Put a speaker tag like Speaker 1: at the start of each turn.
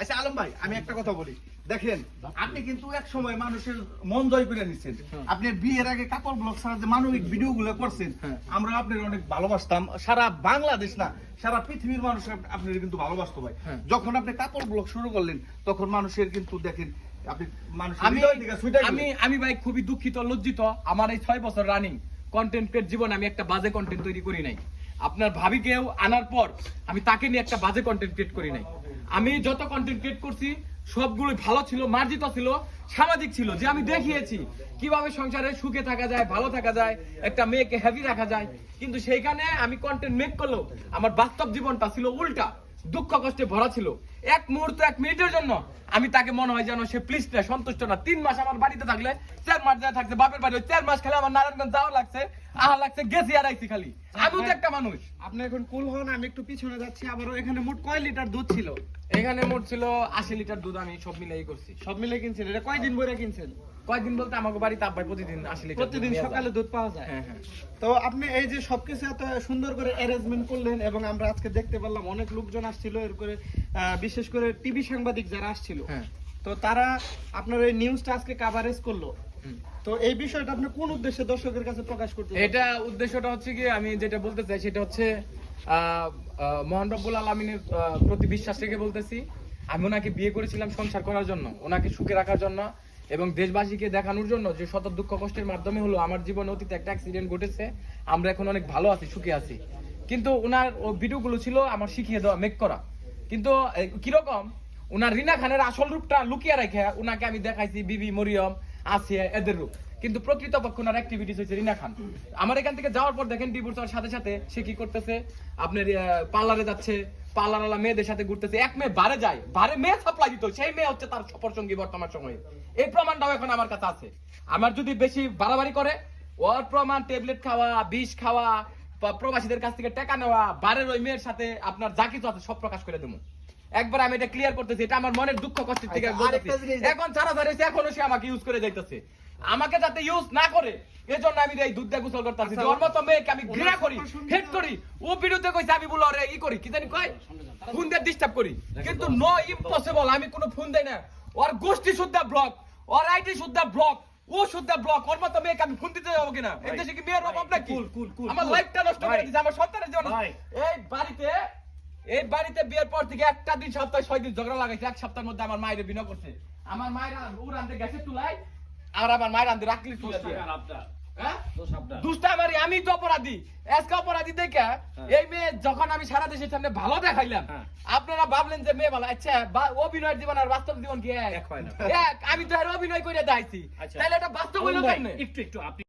Speaker 1: আচ্ছা আলম ভাই আমি একটা কথা বলি। দেখেন আপনি কিন্তু এক সময় মানুষের মন জয় করে নিচ্ছেন। আপনি বিয়ের আগে কাপড় ব্লগ ছাড়া যে মানবিক ভিডিও গুলো করছেন আমরা আপনার অনেক ভালোবাসতাম। সারা বাংলাদেশ না সারা পৃথিবীর মানুষ আপনার কিন্তু ভালোবাসতো ভাই। যখন আপনি কাপড় ব্লগ শুরু করলেন তখন মানুষের কিন্তু দেখেন
Speaker 2: আমি আমি আমি ভাই খুবই দুঃখিত লজ্জিত। আমার এই ছয় বছর রানিং কন্টেন্ট জীবন আমি একটা বাজে কন্টেন্ট তৈরি করি নাই। আপনার ভাবিকেও আনার পর আমি তাকে নিয়ে একটা বাজে কন্টেন্ট ক্রিয়েট করি নাই। আমি যত কন্টেন্ট ক্রিয়েট করছি সবগুলো ভালো ছিল, মার্জিত ছিল, সামাজিক ছিল, যে আমি দেখিয়েছি। কীভাবে সংসারে সুখে থাকা যায়, ভালো থাকা যায়, একটা মেয়েকে হ্যাপি রাখা যায়। কিন্তু সেইখানে আমি কন্টেন্ট মেক করলেও আমার বাস্তব জীবনটা ছিল উল্টা, দুঃখ কষ্টে ভরা ছিল। এক মুহূর্ত এক মিনিটের জন্য আমি তাকে মনে হয় যেন সে প্লিজ না সন্তুষ্ট না। তিন মাস আমার বাড়িতে থাকলে চার মাস যায় থাকছে বাপের বাড়ি চার মাস খেলে আমার নারায়ণগঞ্জ যাওয়া লাগছে আহা লাগছে গেছি আর আইছি খালি। আমিও তো একটা মানুষ।
Speaker 3: আপনি এখন কুল হন আমি একটু পিছনে যাচ্ছি আবারও এখানে মোট কয় লিটার দুধ ছিল?
Speaker 2: এখানে মোট ছিল আশি লিটার দুধ আমি সব মিলাই করছি।
Speaker 3: সব মিলে কিনছেন এটা কয়দিন বইরা কিনছেন?
Speaker 2: কয়েকদিন বলতে আমাকে বাড়িতে আব্বাই প্রতিদিন আশি লিটার
Speaker 3: প্রতিদিন সকালে দুধ পাওয়া যায়।
Speaker 2: হ্যাঁ হ্যাঁ।
Speaker 3: তো আপনি এই যে সবকিছু এত সুন্দর করে অ্যারেঞ্জমেন্ট করলেন এবং আমরা আজকে দেখতে পারলাম অনেক লোকজন আসছিল এর করে বিশেষ করে টিভি সাংবাদিক যারা আসছিল
Speaker 2: হ্যাঁ।
Speaker 3: তো তারা আপনার এই নিউজটা আজকে কাভারেজ করল।
Speaker 2: হুম।
Speaker 3: তো এই বিষয়টা আপনি কোন উদ্দেশ্যে দর্শকের কাছে প্রকাশ করতে
Speaker 2: এটা উদ্দেশ্যটা হচ্ছে কি আমি যেটা বলতে চাই সেটা হচ্ছে মহান রব্বুল আলমিনের প্রতি বিশ্বাস রেখে বলতেছি আমি ওনাকে বিয়ে করেছিলাম সংসার করার জন্য ওনাকে সুখে রাখার জন্য এবং দেশবাসীকে দেখানোর জন্য যে শত দুঃখ কষ্টের মাধ্যমে হলো আমার জীবনে অতীতে একটা অ্যাক্সিডেন্ট ঘটেছে আমরা এখন অনেক ভালো আছি সুখে আছি। কিন্তু ওনার ও ভিডিওগুলো ছিল আমার শিখিয়ে দেওয়া মেক করা। কিন্তু কীরকম? ওনার রিনা খানের আসল রূপটা লুকিয়ে রেখে ওনাকে আমি দেখাইছি বিবি, মরিয়ম, আসিয়া, এদের রূপ। কিন্তু প্রকৃতপক্ষ ওনার অ্যাক্টিভিটিস হচ্ছে রিনা খান। আমার এখান থেকে যাওয়ার পর দেখেন ডিভোর্স হওয়ার সাথে সাথে সে কি করতেছে? আপনার পার্লারে যাচ্ছে, পার্লারওয়ালা মেয়েদের সাথে ঘুরতেছে। এক মেয়ে বারে যায়, বারে মেয়ে সাপ্লাই দিত, সেই মেয়ে হচ্ছে তার সফর সঙ্গী বর্তমান সময়ে। এই প্রমাণটাও এখন আমার কাছে আছে। আমার যদি বেশি বাড়াবাড়ি করে, ওর প্রমাণ ট্যাবলেট খাওয়া, বিষ খাওয়া প্রবাসীদের কাছ থেকে টাকা নেওয়া বারের ওই মেয়ের সাথে আপনার যা কিছু আছে সব প্রকাশ করে দেবো। একবার আমি এটা ক্লিয়ার করতেছি এটা আমার মনের দুঃখ কষ্টের থেকে
Speaker 1: আচ্ছা,
Speaker 2: এখন ছাড়া ধরেছে এখনও সে আমাকে ইউজ করে যাইতেছে। আমাকে যাতে ইউজ না করে এজন্য আমি এই দুধ দিয়ে গোসল করতেছি।
Speaker 3: আচ্ছা,
Speaker 2: মেয়েকে আমি ঘৃণা করি হেট করি। ও বিরুদ্ধে কইছে আমি বলো ই করি কি জানি কয়? ফোন দিয়ে ডিস্টার্ব করি। কিন্তু নো ইম্পসিবল আমি কোনো ফোন দেই না। ওর গোষ্ঠী শুদ্ধা ব্লক ওর আইডি শুদ্ধা ব্লক ও শুদ্ধা ব্লক ওর মতো মেয়েকে আমি ফোন দিতে যাব কিনা? এই দেশে কি মেয়ের অভাব নাকি? আমার লাইফটা নষ্ট করে দিচ্ছে আমার সন্তানের জন্য। এই বাড়িতে এই বাড়িতে বিয়ের পর থেকে একটা দিন সপ্তাহে ছয় দিন ঝগড়া লাগাইছে এক সপ্তাহের মধ্যে আমার মায়ের বিনয় করছে। আমার মায়ের উড় আনতে গেছে চুলাই আর আমার মায়ের আনতে রাখলি তুলে দিয়ে। হ্যাঁ? দুষ্টা আমি তো অপরাধী। আজকে অপরাধী দেখে এই মেয়ে যখন আমি সারা দেশের সামনে ভালো দেখাইলাম
Speaker 4: হ্যাঁ।
Speaker 2: আপনারা ভাবলেন যে মেয়ে ভালো। আচ্ছা অভিনয়ের জীবন আর বাস্তব জীবন কি এক?
Speaker 4: হয়
Speaker 2: আমি তো আর অভিনয় করে দেখাইছি
Speaker 4: আচ্ছা।
Speaker 2: তাহলে এটা বাস্তব হইল
Speaker 4: একটু একটু আপনি